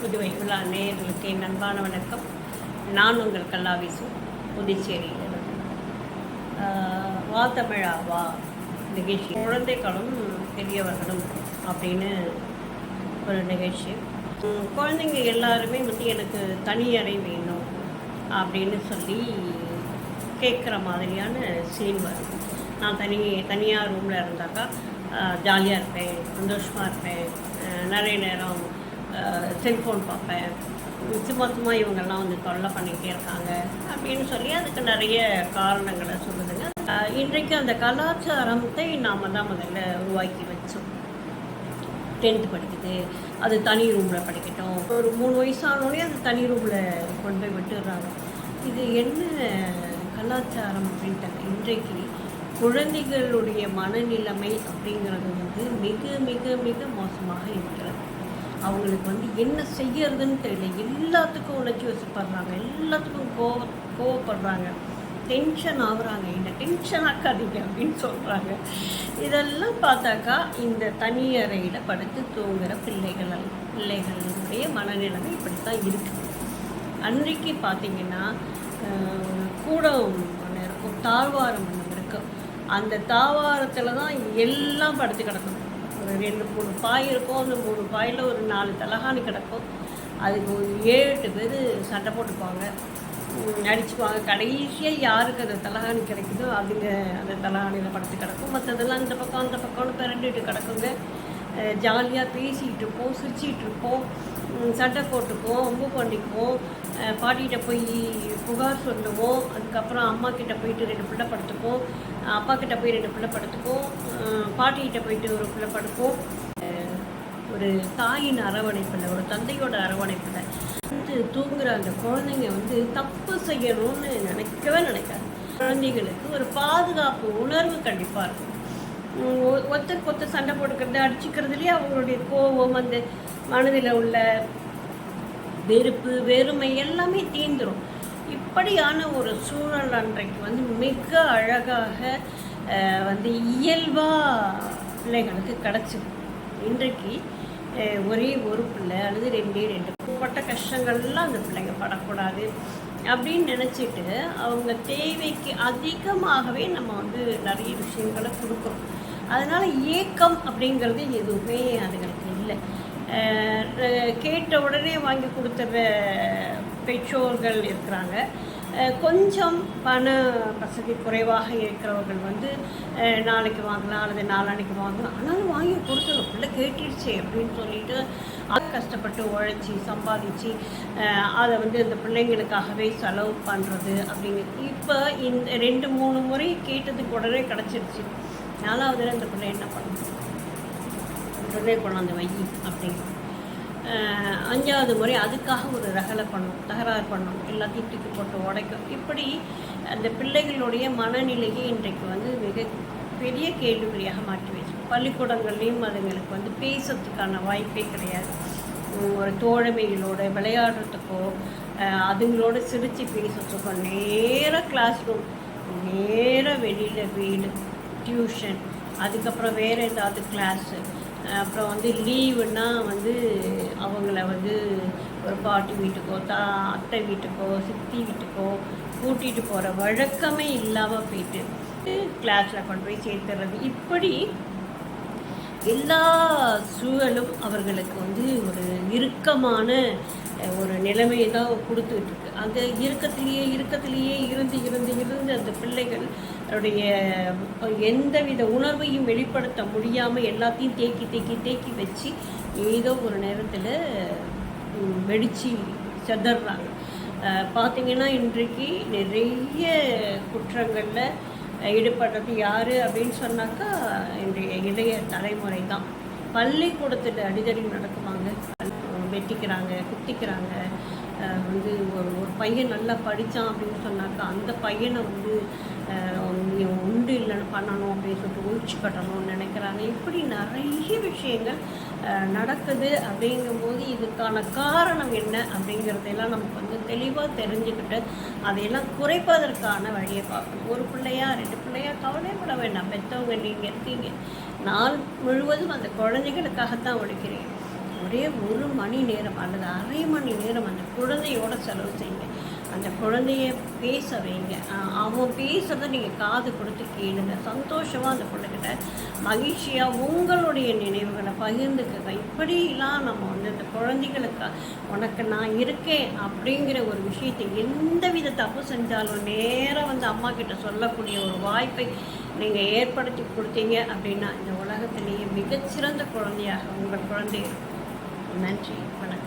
புதுவை விழா நேயர்களுக்கு என் அன்பான வணக்கம். நான் உங்கள் கல்லாவிசு புதுச்சேரியிலிருந்து வா தமிழா வா. நிகழ்ச்சி. குழந்தைகளும் பெரியவர்களும் அப்படின்னு ஒரு நிகழ்ச்சி. குழந்தைங்க எல்லாருமே வந்து எனக்கு தனியறை வேணும் அப்படின்னு சொல்லி கேட்குற மாதிரியான சீன் வரும். நான் தனி தனியாக ரூமில் இருந்தாக்கா ஜாலியாக இருப்பேன் சந்தோஷமாக இருப்பேன். நிறைய நேரம் செல்ஃபோன் பார்ப்பேன் உம் சும்மா சும்மா இவங்கெல்லாம் வந்து தொல்லை பண்ணிகிட்டே இருக்காங்க அப்படின்னு சொல்லி அதுக்கு நிறைய காரணங்களை சொல்லுதுங்க. இன்றைக்கு அந்த கலாச்சாரத்தை நாம் தான் முதல்ல உருவாக்கி வச்சோம். டென்த்து படிக்குது. அது தனி ரூமில் படிக்கட்டும். ஒரு மூணு வயசானோடனே அது தனி ரூமில் கொண்டு போய் விட்டுடுறாங்க. இது என்ன கலாச்சாரம் அப்படின்ட்டு இன்றைக்கு குழந்தைகளுடைய மனநிலைமை அப்படிங்கிறது வந்து மிக மிக மிக மோசமாக இருக்கிறது. அவங்களுக்கு வந்து என்ன செய்யறதுன்னு தெரியல. எல்லாத்துக்கும் உழைச்சி வசப்படுறாங்க எல்லாத்துக்கும் கோவ கோவப்படுறாங்க. டென்ஷன் ஆகுறாங்க. என்ன டென்ஷன் ஆக்காதீங்க அப்படின்னு சொல்கிறாங்க இதெல்லாம் பார்த்தாக்கா இந்த தனி அறையில் படுத்து தூங்குற பிள்ளைகள் பிள்ளைகளுடைய மனநிலைமை இப்படி தான் இருக்குது அன்றைக்கு பார்த்தீங்கன்னா கூட ஒன்று இருக்கும் தாழ்வாரம் ஒன்று இருக்கும் அந்த தாவாரத்தில் தான் எல்லாம் படுத்து கிடக்கும். ஒரு ரெண்டு மூணு பாய் இருக்கும். அந்த மூணு பாயில் ஒரு நாலு தலகாணி கிடக்கும். அதுக்கு ஒரு ஏழு எட்டு பேர் சண்டை போட்டுப்பாங்க. நடிச்சுப்பாங்க கடைசியாக யாருக்கு அந்த தலகாணி கிடைக்குதோ அதுங்க அந்த தலகாணியில் படுத்து கிடக்கும். மற்றதெல்லாம் இந்த பக்கம் அந்த பக்கம்னு பிறண்டுட்டு கிடக்குங்க. ஜாலியாக பேசிகிட்டு இருப்போம் சிரிச்சிகிட்டு இருப்போம் சண்டை போட்டுக்குவோம் ஒம்பு பண்ணிக்குவோம். பாட்டிகிட்ட போய் புகார் சொல்லுவோம். அதுக்கப்புறம் அம்மா கிட்ட போயிட்டு ரெண்டு பிள்ளை படுத்துப்போம் அப்பா கிட்ட போய் ரெண்டு பிள்ளை படுத்துப்போம் பாட்டிக்கிட்ட பாட்டிகிட்ட போயிட்டு ஒரு பிள்ளை படுப்போம் ஒரு தாயின் அரவணைப்பில் ஒரு தந்தையோட அரவணைப்பில் வந்து தூங்குற அந்த குழந்தைங்க வந்து தப்பு செய்யணும்னு நினைக்கவே நினைக்காது. குழந்தைகளுக்கு ஒரு பாதுகாப்பு உணர்வு கண்டிப்பாக இருக்கும். உம் ஒ- சண்டை போட்டுக்கிறது அடிச்சுக்கிறதுலேயே அவங்களுடைய கோபம் அந்த மனதில் உள்ள வெறுப்பு வெறுமை எல்லாமே தீந்துரும் இப்படியான ஒரு சூழல் அன்றைக்கு வந்து மிக அழகாக அஹ், வந்து இயல்பாக பிள்ளைகளுக்கு கிடச்சிது. இன்றைக்கு ஒரே ஒரு பிள்ளை அல்லது ரெண்டே ரெண்டு பட்ட கஷ்டங்கள்லாம் அந்த பிள்ளைங்க படக்கூடாது அப்படின்னு நினச்சிட்டு அவங்க தேவைக்கு அதிகமாகவே நம்ம வந்து நிறைய விஷயங்களை கொடுக்குறோம் அதனால் ஏக்கம் அப்படிங்கிறது எதுவுமே அதுங்களுக்கு இல்லை. கேட்ட உடனே வாங்கி கொடுத்துற பெற்றோர்கள் இருக்கிறாங்க. கொஞ்சம் பண வசதி குறைவாக இருக்கிறவர்கள் வந்து நாளைக்கு வாங்கலாம் அல்லது நாளான்னைக்கு வாங்கலாம். ஆனாலும் வாங்கி கொடுக்கணும் பிள்ளை கேட்டுடுச்சு அப்படின்னு சொல்லிட்டு அது கஷ்டப்பட்டு உழைச்சி சம்பாதிச்சு அதை வந்து இந்த பிள்ளைங்களுக்காகவே செலவு பண்ணுறது அப்படிங்கிறது இப்போ இந்த ரெண்டு மூணு முறை கேட்டதுக்கு உடனே கிடச்சிருச்சு. நாலாவதுல இந்த பிள்ளை என்ன பண்ணும் உடனே கொண்டாந்து வை அப்படின்னு. அஞ்சாவது முறை அதுக்காக ஒரு ரகலை பண்ணும் தகராறு பண்ணும் எல்லாத்தையும் தூக்கி போட்டு உடைக்கும். இப்படி அந்த பிள்ளைகளுடைய மனநிலையை இன்றைக்கு வந்து மிக பெரிய கேள்விக்குறியாக மாற்றி வச்சு பள்ளிக்கூடங்கள்லேயும் அதுங்களுக்கு வந்து பேசுறதுக்கான வாய்ப்பே கிடையாது. ஒரு தோழமைகளோட விளையாடுறதுக்கோ அதுங்களோட சிரித்து பேசுறதுக்கோ நேராக கிளாஸ் ரூம் நேராக வெளியில் வீடு. டியூஷன் அதுக்கப்புறம் வேறு ஏதாவது கிளாஸு அப்புறம் வந்து லீவுன்னா வந்து அவங்கள வந்து ஒரு பாட்டி வீட்டுக்கோ தா அத்தை வீட்டுக்கோ சித்தி வீட்டுக்கோ கூட்டிகிட்டு போகிற வழக்கமே இல்லாமல் போயிட்டு கிளாஸில் கொண்டு போய் சேர்த்துறது. இப்படி எல்லா சூழலும் அவர்களுக்கு வந்து ஒரு இறுக்கமான ஒரு நிலைமையை தான் கொடுத்துட்டு இருக்கு. அந்த இறுக்கத்திலேயே இறுக்கத்திலேயே இருந்து இருந்து இருந்து அந்த பிள்ளைகள் அவருடைய எந்தவித உணர்வையும் வெளிப்படுத்த முடியாமல் எல்லாத்தையும் தேக்கி தேக்கி தேக்கி வச்சு ஏதோ ஒரு நேரத்தில் வெடித்து செதறாங்க. பார்த்தீங்கன்னா இன்றைக்கு நிறைய குற்றங்களில் ஈடுபடுறது யார் அப்படின்னு சொன்னாக்கா இன்றைய இளைய தலைமுறை தான். பள்ளிக்கூடத்தில் அடிதடி நடக்குவாங்க வெட்டிக்கிறாங்க குத்திக்கிறாங்க. வந்து ஒரு ஒரு பையன் நல்லா படித்தான் அப்படின்னு சொன்னாக்கா அந்த பையனை வந்து உண்டு இல்லைன்னு பண்ணணும் அப்படின்னு சொல்லிட்டு ஒழிச்சு கட்டணும்னு நினைக்கிறாங்க. இப்படி நிறைய விஷயங்கள் நடக்குது அப்படிங்கும்போது இதுக்கான காரணம் என்ன அப்படிங்கிறதெல்லாம் நமக்கு வந்து தெளிவாக தெரிஞ்சுக்கிட்டு அதையெல்லாம் குறைப்பதற்கான வழியை பார்க்கணும். ஒரு பிள்ளையா ரெண்டு பிள்ளையா கவலைப்பட வேண்டாம். பெற்றவங்க நீங்கள் இருக்கீங்க. நாள் முழுவதும் அந்த குழந்தைகளுக்காகத்தான் உழைக்கிறீங்க ஒரே ஒரு மணி நேரம் அல்லது அரை மணி நேரம் அந்த குழந்தையோட செலவு செய்யுங்க. அந்த குழந்தைய பேச வைங்க. அவன் பேசுறதை நீங்கள் காது கொடுத்து கேளுங்க. சந்தோஷமாக அந்த பிள்ளைகிட்ட மகிழ்ச்சியாக உங்களுடைய நினைவுகளை பகிர்ந்துக்குங்க. இப்படிலாம் நம்ம வந்து இந்த குழந்தைகளுக்கு உனக்கு நான் இருக்கேன் அப்படிங்கிற ஒரு விஷயத்தை எந்த வித தப்பு செஞ்சாலும் நேராக வந்து அம்மா கிட்ட சொல்லக்கூடிய ஒரு வாய்ப்பை நீங்கள் ஏற்படுத்தி கொடுத்தீங்க அப்படின்னா இந்த உலகத்திலேயே மிகச்சிறந்த குழந்தையாக உங்கள் குழந்தை இருக்கும். நன்றி வணக்கம்